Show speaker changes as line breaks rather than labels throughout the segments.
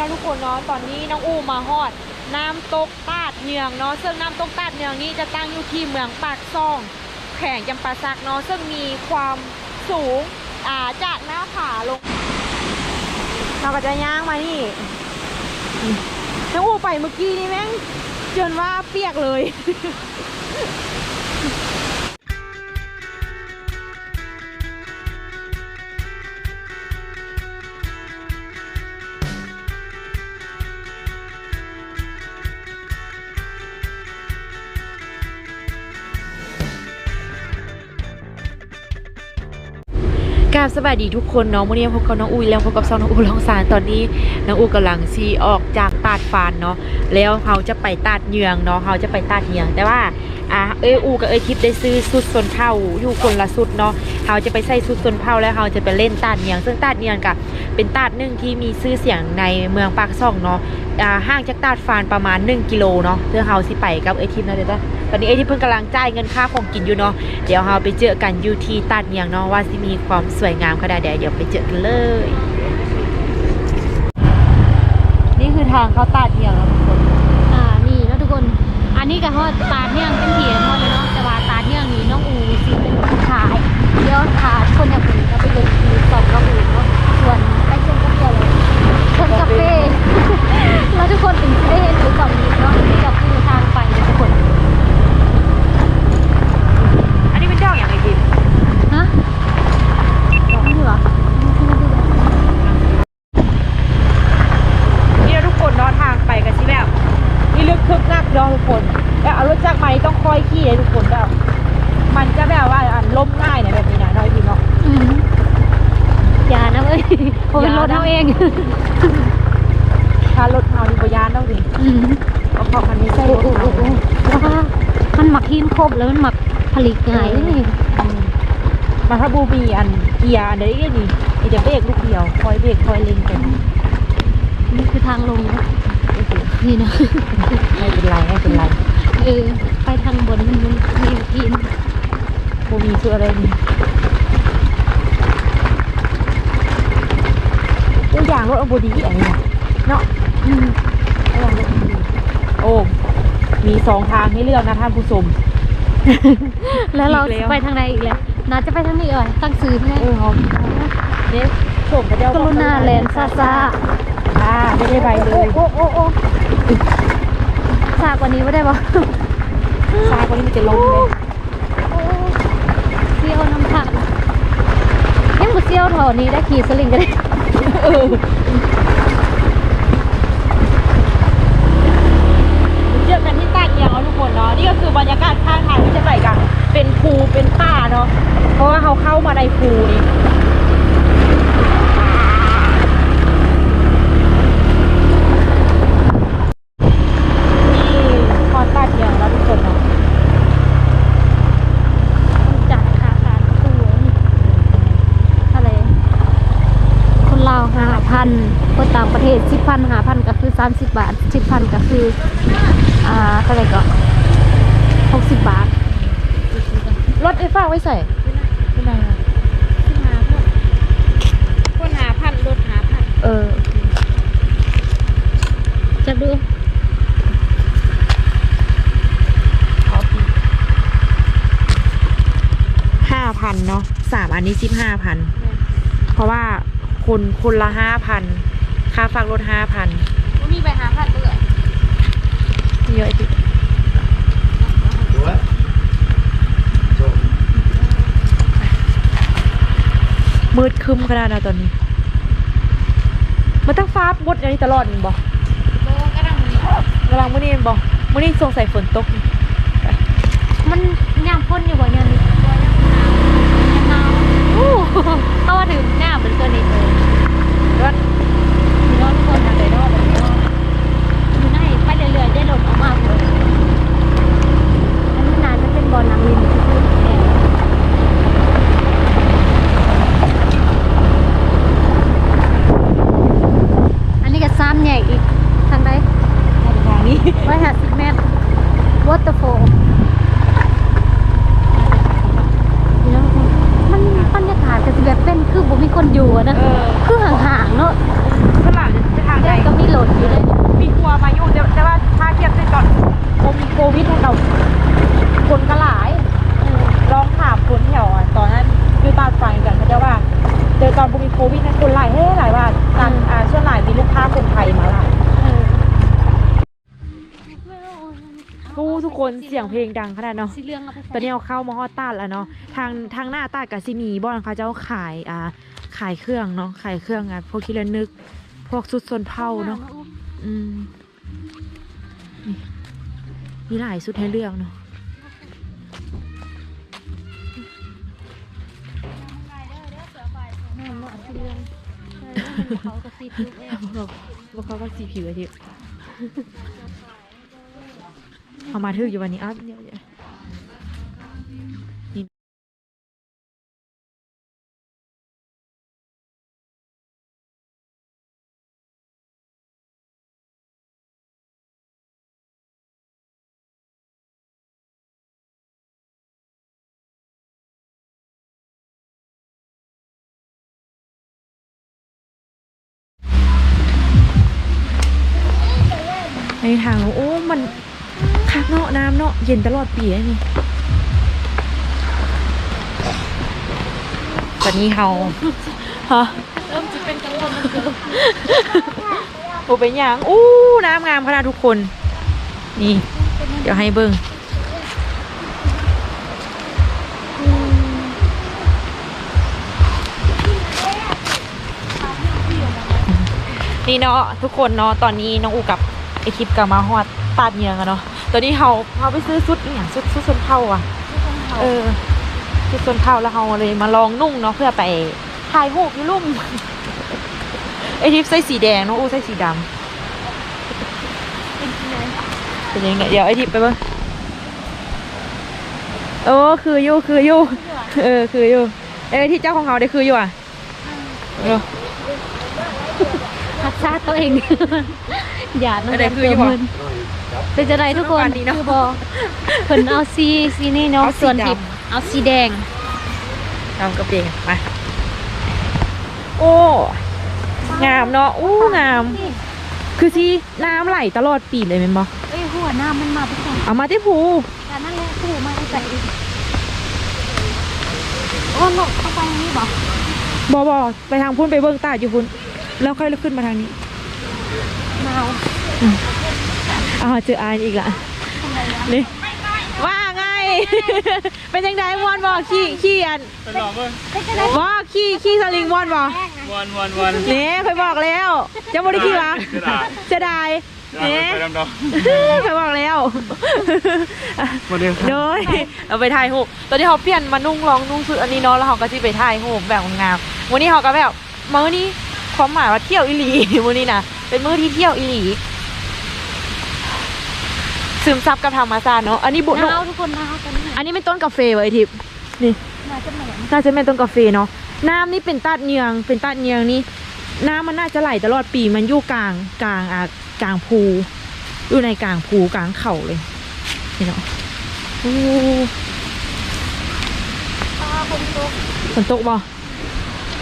นาะทุกคนเนาะตอนนี้น้องอูมาฮอด น้ำตกตาดเนืองเนาะซึ่งน้ำตกตาดเนืองนี้จะตั้งอยู่ที่เมืองปากซ่องแขวงจำปาสักเนาะซึ่งมีความสูงอ่าจากหน้าผาลงเราก็จะย่างมานี่น้องอูไปเมื่อกี้นี่แม่งจนว่าเปียกเลย ราบสวัสดีทุกคนเนาะมื่อนี้พบกับน้องอุ้ยแล้วพบกับซองน้องอูลองสารตอนนี้น้องอูกำลังซีออกจากตาดฟานเนาะแล้วเขาจะไปตาดเหยืองเนาะเขาจะไปตาดเหยือง แต่ว่าอ่าเอ้ยอูกับเอ้ทิพได้ซื้อสุดส่วนเผาอยู่คนละสุดเนาะเขาจะไปใส่สุดส่วนเผาแล้วเขาจะไปเล่นตาดเหยือง ซึ่งตาดเหยืองกับเป็นตาดหนึ่งที่มีชื่อเสียงในเมืองปากซ่องเนาะอ่าห่างจากตาดฟานประมาณ 1 กิโลเนาะเพื่อเขาสิไปกับเอ้ทิพเนาะเดี๋ยวนะ ตอนนี้เอ้ยทิพย์เพิ่งกำลังจ่ายเงินค่าของกินอยู่เนาะเดี๋ยวเราไปเจอกันอยู่ที่ตาดเนียงเนาะว่าสิมีความสวยงามขนาดใดเดี๋ยวไปเจอกันเลย นี่คือทางเข้าตาดเนียงแล้วทุกคน
อ่านี่เนาะทุกคน อันนี้ก็ฮอดตาเนื่องเป็นเถียนฮอดเลยเนาะแต่ว่าตาเนื่องนี่น้องอูสิเป็นคนขายเดี๋ยวขาดคนอย่างอื่นก็ไปเดินดูสองน้องอูเนาะส่วนไปชมกาแฟเลยชมกาแฟแล้วทุกคนถึงจะได้เห็นหรือก่อนนี้เนาะนี่ก็คือทางไปเลยทุกคน
อันนี้เป็นเจ้าอย่างไรกิน
ฮะนี่เหรอ
นี่เราทุกคนเนาะทางไปกันที่แบบนี่ลึกคึกนักเนาะทุกคนแล้วเอารถจักรมานี่ต้องคอยขี่เลยทุกคนแบบมันจะแบบว่าอันล้มง่ายนะแบบนี้นะน้อยพี่เนาะ
อืมอย่านะเว้ยเพราะเป็นรถเราเอง
ถ้ารถเรานี่ปยานต้องสิ
อืม
เอาของคันนี้ใส่ร
โอ้
ถ
โห
เรา
โอ้โหว่ามันหมักหินครบ แล้วมันหมักผลิตง่ายเลยนี่
อืมมาถ้าบูมีอันเกียร์อันนี้นี่มีแต่เบรกลูกเดียวคอยเบรกคอยเล็งกัน
นี่คือทางลงนะนี่นะ
ไม่เป็นไรไม่เป็นไร
เออไปทางบนมันมันมีหิน
บูมีคืออะไรนี่ตัวอย่างรถอับูดีอันนี้นะเนาะ
อืม
ตัวอย่างรถอับูดีโอ้มีสองทางให้เลือกนะท่านผู้ชม
แล้วเรา
อีกแล้ว
ไปทางใดอีกแล้วน่าจะไปทางนี้เอ่ยตั้งซื้อไหม
เออเขาเนี่ยชมพระเจ้าก
รุณาแลนด์ซาซา
อ่าไม่ได้ไปเลย
โอ้โอ้โอ้ซากกว่านี้ไม่ได้ปะ
ซ้ายคนนี้มันจะลงเลย
โอ้เซี่ยวน้ำทางยังบ่เซี่ยวเท่านี้ได้ขี่สลิงก็ได้
เออเจอกันที่ตาดเอี ยงเนาะทุกคนเนาะนี่ก็คือบรรยากาศข้างทางที่จะไปกันเป็นภูเป็นป่าเนาะเพราะว่าเขาเข้ามาในภูนี่นี่คอนตาเอียงแล้วทุกคนเนาะ
ต้องจัดค่าการตัวนี่อะไรคนลาวหาพันคนต่างประเทศสิบพันหา พันก็คือสามสิบบาทสิบพันก็คือ อ่าเท่าไหร่ก็หกสิบบาท
รถไฟฟ้าไว้ใส่ไม่ได้นะ
คนหาพันรถหาพัน
เออ
จับดู
ห้าพันเนาะสามอันนี้สิบห้าพัน เพราะว่าคนคนละห้าพัน ค่าฝากรถห้าพัน
ว่ามีไปหาพันเบื่อ
เยอะจิ
What? So,
มืดครึ้มขนาดนะตอนนี้ มันต้องฟ้าบดอย่างนี้ตลอดนี่บ่
โบก็ดังนี้
กำลังมื่อนี้บ่มื่อนี้สงสัยฝนตกนี่
มันย่ำพ่นอยู่บ่ยันนี่ยังหนาวอู้เข้ามาถึงหน้าเหมือนตัวนี้เลย
รถ
มีน้องทุกคนอะไรเนาะแบบนี้เนาะอยู่ในไปเรื่อยๆได้หล่นออกมาเลยอันนี้นานจะเป็นบอลนางลินที่พูดแทนอันนี้ก็ซ้ำใหญ่อีกทางใด
ทางนี้
ร้อยห้าสิบเมตร waterfall นี่เนาะมันบรรยากาศก็จะแบบเป็นคือบ่มีคนอยู่อะนะ
เออ
คือห่างๆเนาะ
ข้างหลังจะทางใด
แล้วก็มีรถ
คน เสียงเพลงดังขนาดเนาะ
สีเหลืองเอาไปใส่
ตอนนี้เอาเข้ามาฮอดตาดแล้วเนาะทางทางหน้าตาดกับซิมีบ่อนเขาจะเอาขายอ่าขายเครื่องเนาะขายเครื่องอะพวกที่ระนึก พวกสุดสนเผาเนาะอืมนี่มีหลายสุดให้เลือกเนาะ
แม่นเนาะสีเหลืองเออมันเขาก็สีผิวเอง
ว่าเขาก็สีผิวไอ้ที่ เอามาถืออยู่วันนี้อ้าวเดี๋ยวเดี๋ยวในทางโอ้มัน เนาะน้ำเนาะเย็นตลอดปีไอ้นี่ตอนนี้เฮาฮะ
เริ่มจะเป็นกังวลมันเกิน
โอ้เป็นอย่างอู้น้ำงามขนาดทุกคน นี่ เดี๋ยวให้เบิ้งนี่เนาะทุกคนเนาะตอนนี้น้องอูกับไอคลิปกับมาฮอดตาดเหยืองอะเนาะ ตอนนี้เฮาเฮาไปซื้อชุดอหย่างชุดชุดชนเผ่าอะเออชุดชนเผ่าแล้วเฮาเลยมาลองนุ่งเนาะเพื่อไปถ่ายรูปอยู่ลุ่มไอทิปใส่สีแดงน้องอูใส่สีดำเป็นยังไงเดี๋ยวไอทิปไปเบ้างโอ้คืออยู่คืออยู่เออคืออยู่เอ้ยที่เจ้าของเขาได้คืออยู่อะเออ
หักษาตัวเองอย่าน้อง
อะไร
แดน
คืออยู่บ่
เติมเงินเป็นจะไรทุกคน
สวัสดีเนาะ
คือบอเพิ่นเอาสีสีนี่เนาะ
เอาสี
ส่วน
ดำ
ทิพเอาสีแดง
ทำกับเองมาโอ้งามเนาะอู้งาม
นี่
คือที่น้ำไหลตลอดปีเลยแมันบอ
เอ้ยหัวหน้ามันมาไปส่ง
เอามาที่ภู
แต่นั่นแหละถูมาใส่อีกโอ้หลบเข้าไปนี่บอก
บอบอไปทางพุ่นไปเบิ้งตาดอยู่พุ่นแล้วค่อยขึ้นมาทางนี้
หนาว
อ้าวเจออายอีกละ
ทำไมวะ
นี่ว่าไง เป็นยังไงมวนบอกขี้ขี้อัน
ไปลองเบิ่ง
เป็นจะได้
บอกขี้ขี้สลิงมวนบอก
วันวันวัน
เนี่ยเคยบอกแล้วจะบ่ได้ขี้วะ
เสียดาย
เสียดายเนี่ย
ไปดำดอก
เคยบอกแล้ว
มาเดียว
โดยเราไปถ่ายรูปตอนที่เขาเปลี่ยนมานุ่งรองนุ่งชุดอันนี้เนาะแล้วเขาก็ที่ไปถ่ายรูปแบบงามๆวันนี้เขาก็แบบมื้อนี้ความหมายว่าเที่ยวอีหลีมื้อนี้นะเป็นมื้อที่เที่ยวอีหลี ซึมซับกับธรรมชาติเนาะอันนี้บุ
ห
ญ
นาวทุกคนหนาวตอนนี้
อันนี้เป็นต้นกาแฟไว้ทิพย์นี่
มาจะเหมือน
น่าจะเป็นต้นกาแฟเนาะน้ำนี่เป็นตัดเนียง เป็นตัดเนียงนี่น้ำมันน่าจะไหลตลอดปีมันอยู่กลางกลางอะกลางภูอยู่ในกลางภูกลางเขาเลยนี่เนาะโอ้
ปลาคนโต
ฝนตกบ่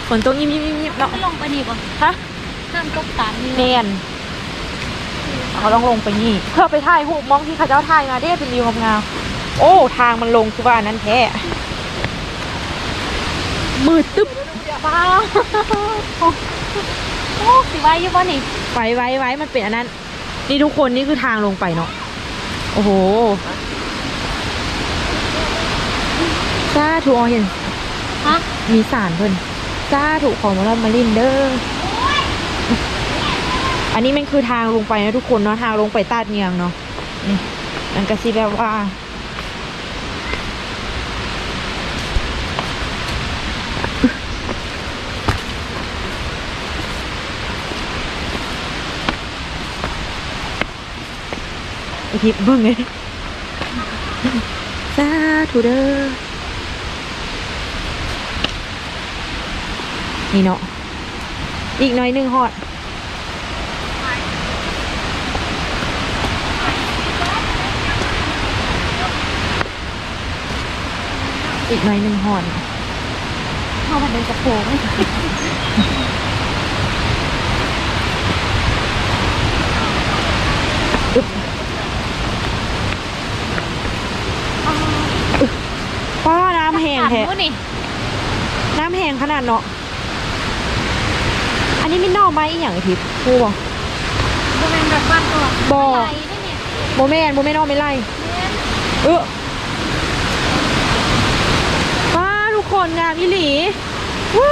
ฝนตกยิบยิบยิบยิบเนาะ
ไม่ลงไปนี่บ่
ฮะ
น้ำตกตามนี่
เมน เขาต้องลงไปนี่เพื่อไปถ่ายรูปมองที่เขาเจ้าถ่ายมาเด้เป็นวิวงามๆโอ้ทางมันลงคือว่าอันนั้นแท้มืดตึ๊บ
ปลาโอ้สิไว้อยู่บ่นี่
ไว้ไว้ไว้มันเป็นอันนั้น นี่ทุกคนนี่คือทางลงไปเนาะโอ้โหซาถูกอ๋อเห็น
ฮะ
มีสารเพิ่นซาถูกของมาลอมมาลินเด้อ อันนี้มันคือทางลงไปนะทุกคนเนาะทางลงไปตาดเงียงเนาะนี่มันก็สิแบบว่าไอทิพย์เบิ่งไงสาธุเด้อนี่เนาะอีกหน้อยหนึ่งหอด อีกหน้อยหนึ่งหอด
เข้ามาเดินกระโปรง
ป้าน้ำแห้งแท้
ถามนี่
น้ำแห้งขนาดเนาะ อันนี้ไม่นอกไม้อีกอย่างไอทิพย์พูบอก
บ่แม่นแบบบ้านตัว
บ่
ไหลได้เนี่ย
โมแมนโมแมนนอกไม่ไล่
แม่น
เออว้าทุกค นงามอีหลีวู้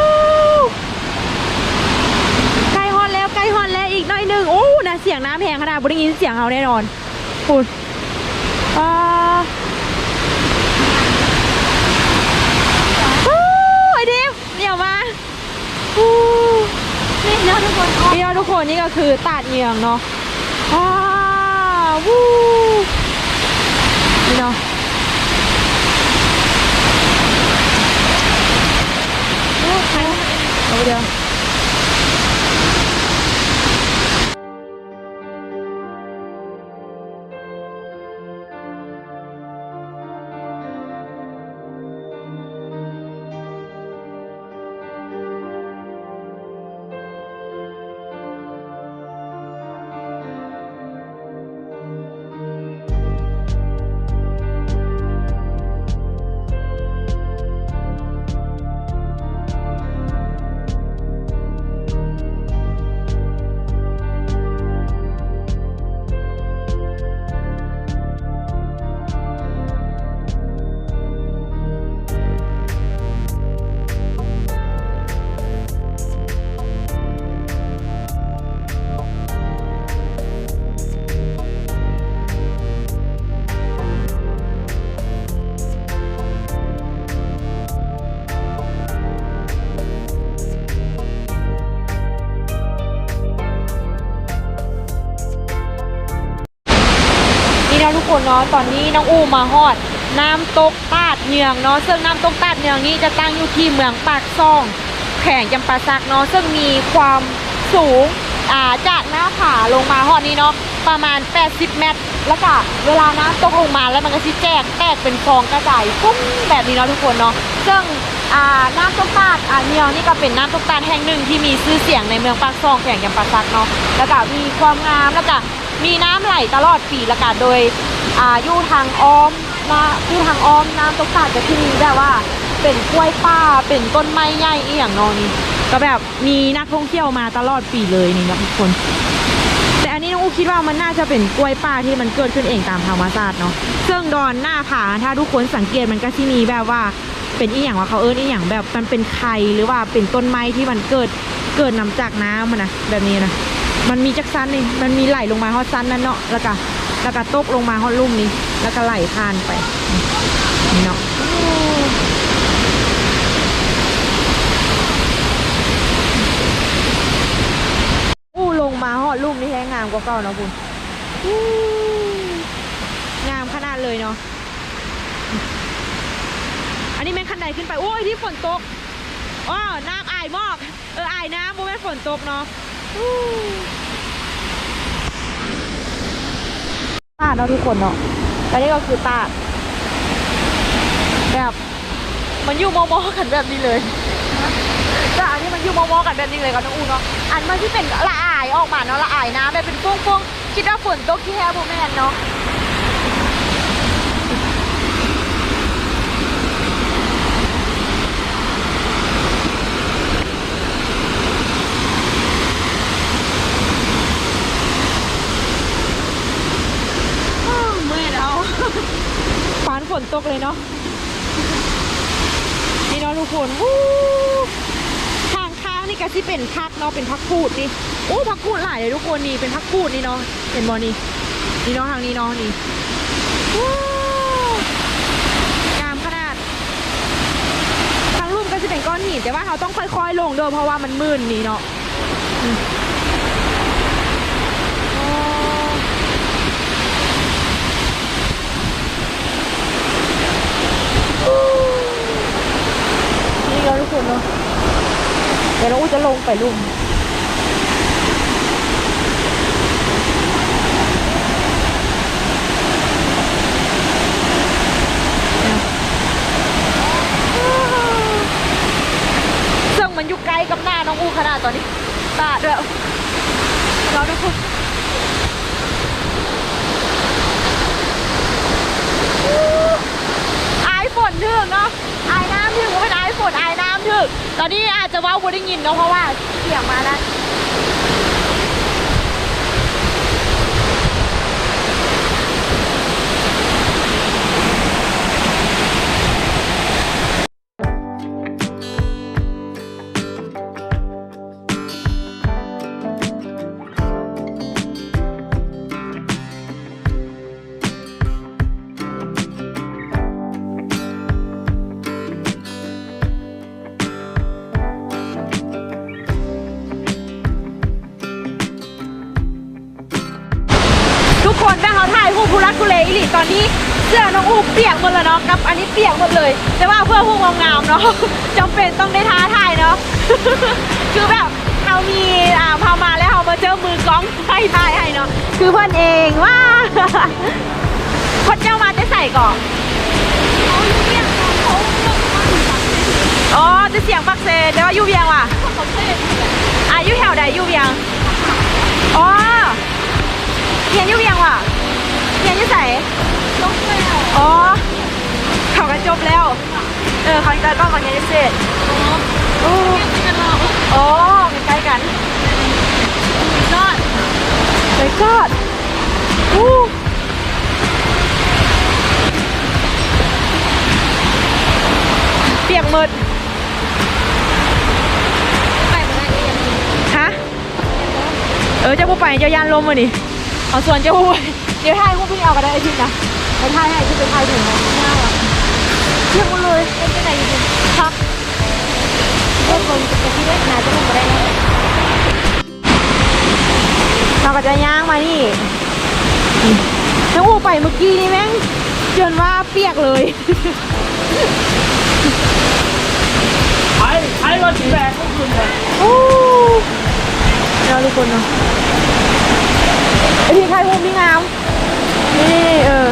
ใกล้ฮอนแล้วใกล้ฮอนแล้วอีกหน่อยหนึ่งโอ้นะเสียงน้ำแพงขนาดบุได้ยินเสียงเอาแน่นอนคุณว้าวู้ไอเดฟเดี๋ยวมาวู้
นี่เนาะทุกคนอ๋อ
นี่เนาะทุกคนนี่ก็คือตาดเงียงเนาะว้าววู้นี่เนาะ เอา เนาะตอนนี้น้องอูมาฮอด น้ำตกตาดเนืองเนาะซึ่งน้ำตกตาดเนืองนี้จะตั้งอยู่ที่เมืองปากซ่องแข่งจำปาสักเนาะซึ่งมีความสูงอ่าจากหน้าผาลงมาฮอดนี้เนาะประมาณ 80 เมตร แล้วก็เวลาน้ำตกลงมาแล้วมันก็สิแจกแตกเป็นฟองกระจายฟุ้งแบบนี้เนาะทุกคนเนาะซึ่งอ่าน้ำตกตาดอ่าเนืองนี่ก็เป็นน้ำตกตาดแห่งหนึ่งที่มีชื่อเสียงในเมืองปากซ่องแข่งจำปาสักเนาะแล้วก็มีความงามแล้วก็มีน้ำไหลตลอดปีแล้วก็โดย อ่าอยู่ทางอ้อมนะอยู่ทางอ้อมน้ำตกตาดจะที่นี่แบบว่า เป็นกล้วยป้าเป็นต้นไม้ใหญ่อีอย่างนอนี่ก็แบบมีนักท่องเที่ยวมาตลอดปีเลยนี่นะทุกคน แต่อันนี้น้องอูคิดว่ามันน่าจะเป็นกล้วยป้าที่มันเกิดขึ้นเองตามธรรมชาติเนาะซึ่งดอนหน้าผาถ้าทุกคนสังเกตมันก็ที่มีแบบว่าเป็นอีอย่างว่าเขาเอิ้นอีอย่างแบบมันเป็นไข่หรือว่าเป็นต้นไม้ที่มันเกิดเกิดนำจากน้ำมันนะแบบนี้นะมันมีจักซันนี่มันมีไหลลงมาฮอดซันนั่นเนาะแล้วก็ แล้วก็ตกลงมาฮอดลุ่มนี้ แล้วก็ไหลผ่านไปเนาะอู้ลงมาฮอดลุ่มนี่แท้งามกว่าเก่าเนาะคุณงามขนาดเลยเนาะอันนี้แม่งขั้นใดขึ้นไปโอ้ยที่ฝนตกอ้อน้ำอายมอก เอออายน้ำโมแม่ฝนตกเนาะอู้ ตาดเนาะทุกคนเนาะและนี่ก็คือตาดแบบมันอยู่มอมอๆกันแบบนี้เลยแต่อันนี้มันอยู่มอมอๆกันแบบนี้เลยกับน้องอูเนาะอันมันที่เป็นละอายออกมาเนาะละอายนะแบบเป็นฟงๆคิดว่าฝนตกที่แท้โบแมนเนาะ เมื่อยแล้ว ฟ้า นตกเลยเนาะนี่เนาะทุกคนวู้ทางข้างนี่ก็ที่เป็นพักเนาะเป็นพักพูดนี่โอ้พักพูดหลายเลยทุกคนนี่เป็นพักพูดนี่เนาะเห็นบอนี่นี่เนาะทางนี้เนาะนี่ว้งามขนาดทางลุ่มก็จะเป็นก้อนหินแต่ว่าเขาต้องค่อยๆลงเด้อเพราะว่ามันมืนนี่เนาะอืมโอ้ นี่ก็ทุก คนเนาะเดี๋ยวเราอู้จะลงไปลุ่มซึ่งมันอยู่ไกลกับหน้าน้องอู้ขนาดตอนนี้ตาด้วยเราทุกคนอายฝนถึงเนาะ อายน้ำถึกตอนนี้อาจจะเว้าบ่ได้ยินเนาะเพราะว่าเสียงมาแล้ว เสื้อน้องอูเปียกหมดแล้วเนาะกับอันนี้เปียกหมดเลย แต่ว่าเพื่อผู้งามๆเนาะจำเป็นต้องได้ท้าถ่ายเนาะคือแบบเขามีอ่าพามาแล้วเขามาเจอมือกล้องให้ถ่ายให้เนาะคือเพื่อนเองว่าพระเจ้ามาจะใส่ก่อนอ๋อจะเสียงปักเซแต่ว่ายู่เวียงว่ะอะยู่แถวใดยู่เวียงอ๋อเฮียนอยู่เวียงว่ะ เฮียนอยู่ใส่อ๋อเขากันจบแล้ว เออเขาจะต้องมาเฮียนจะเสร็จโอ้โอ้ใกล้ๆกันยอดเลยยอดอู้เปียกหมดฮะ เออเจ้าผู้ไปเจ้ายานลมมาดิเอาส่วนเจ้าผู้ไปเดี๋ยวถ่ายพวกพี่ เอาก็ได้ไอทิตย์นะไปถ่ายให้ที่ไปถ่ายถึงนะง่ายอะเที่ยงหมดเลยเป็นยังไงอยู่ครับเรื่องคนจะคิดว่านาจะลงมาได้แล้วเราก็จะย่างมานี่น้องอูไปเมื่อกี้นี่แม่งจนว่าเปียกเลย
ไอ้ไอ้รถสีแดงก็คุณเลย
โอ้เราทุกคนเนาะไอพี่ใครวงพี่งาม นี่เออ